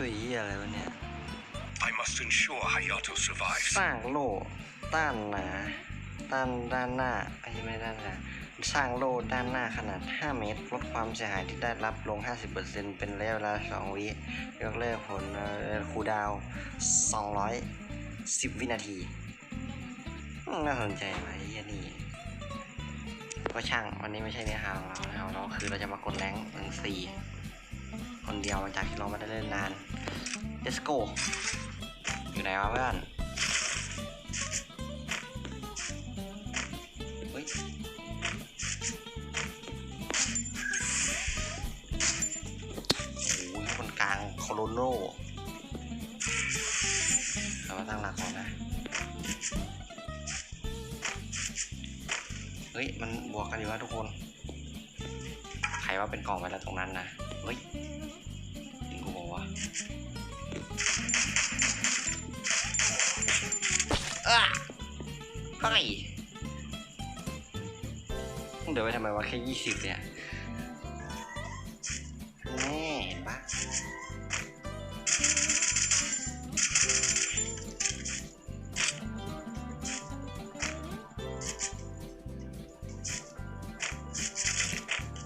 ตัวเหี้ยอะไรวะเนี่ย I must ensure Hayato survives. สร้างโล่ต้านหนาต้านด้านหน้าไอ้ยไม่ด้านหน้าสร้างโล่ด้านหน้าขนาด 5 เมตร ลดความเสียหายที่ได้รับลง 50%เป็นระยะเวลา 2 วิยกเลิกผลเอ่อคูลดาวน์210 วินาทีอืมน่าสนใจไหมไอ้เหี้ยนี่ก็ช่างวันนี้ไม่ใช่เนื้อหาของเรานะครับเราคือเราจะมากดแรงหนึ่งสี่ คนเดียวหลังจากที่เราไม่ได้เล่นนาน let's go อยู่ไหนวะเพื่อนเฮ้ยโอ้ยคนกลางโคโลโนเรามาตั้งหลักก่อนนะ เฮ้ย มันบวกกันอยู่วะทุกคน ใครว่าเป็นกล่องไว้แล้วตรงนั้นนะ เฮ้ย เฮ้ยเดี๋ยวไปทำไมวะแค่ยี่สิบเนี่ยแน่เห็นปะ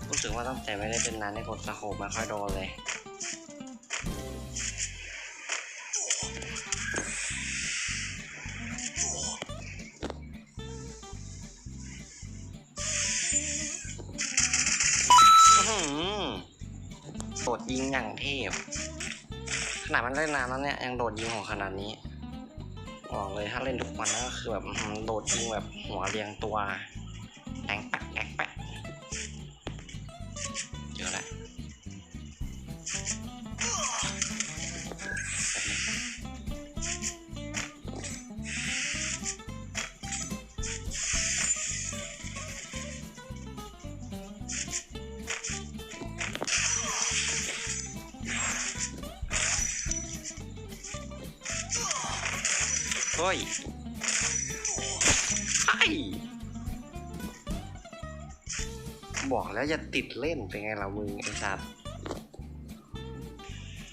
รู้สึกว่าตั้งแต่ไม่ได้เป็นนานในกดสโคปไม่ค่อยโดนเลย อย่างเทพ ขนาดมันเล่นนานแล้วเนี่ยยังโดดยิงของขนาดนี้บอกเลยถ้าเล่นทุกวันก็คือแบบโดดยิงแบบหัวเรียงตัวแองแปะแองแปะเจอแล้ว เฮ้ยไอบอกแล้วอย่าติดเล่นเป็นไงล่ะมึงไอ้สัตว์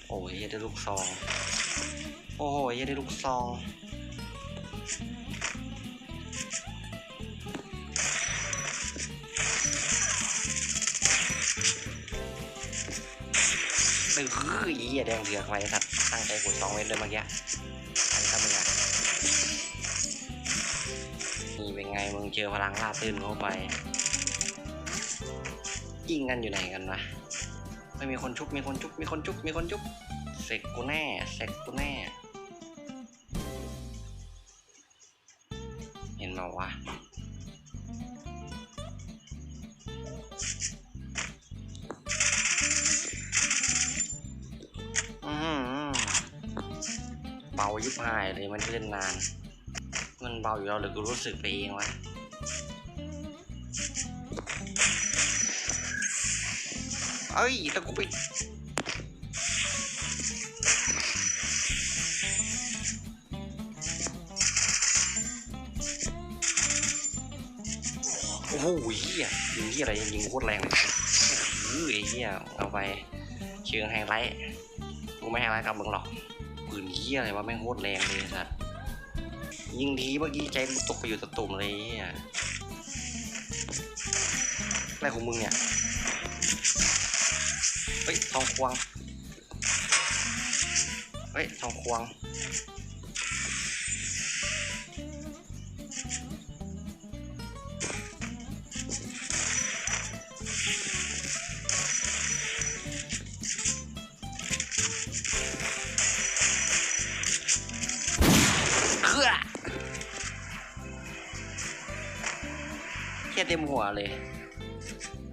โอ้ยย่าได้ลูกซอง โอ้ยย่าได้ลูกซองเออเหี้ยแดงเถือกไปสัตว์ตั้งใจกดสองเม็ดเลยเมื่อกี้อันนี้ถ้ามึง ไงมึงเจอพลังล่าตื้นเข้าไปยิงกันอยู่ไหนกันวะไม่มีคนชุบมีคนชุบมีคนชุบมีคนชุบเสกกูแน่เสกกูแน่ เห็นเปล่าวะอืมเบายิบหายเลยมันเล่นนาน มันเบาอยู่แล้วหรือกูรู้สึกไปเองวะเอ้ยแต่กูไปโอ้โหเฮียยิงเฮียอะไรยิงโคตรแรงเลยโอ้โหไอ้เฮียเอาไปเชิงไฮไลท์กูไม่ให้ร้ายกับมึงหรอกปืนเหี้ยอะไรวะแม่งโคตรแรงเลยสัตว์ ยิงทีเมื่อกี้ใจตกไปอยู่ตะตุ่มเลยไอ้เหี้ยอะไรของมึงเนี่ย เฮ้ยทองควง เฮ้ยทองควง เฮียเต็มหัวเลย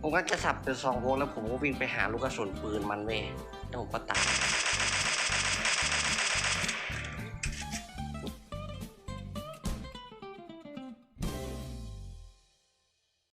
ผมก็จะสับเป็นสองวงแล้วผมก็วิ่งไปหาลูกกระสุนปืนมันเว้ยแล้วผมก็ตาย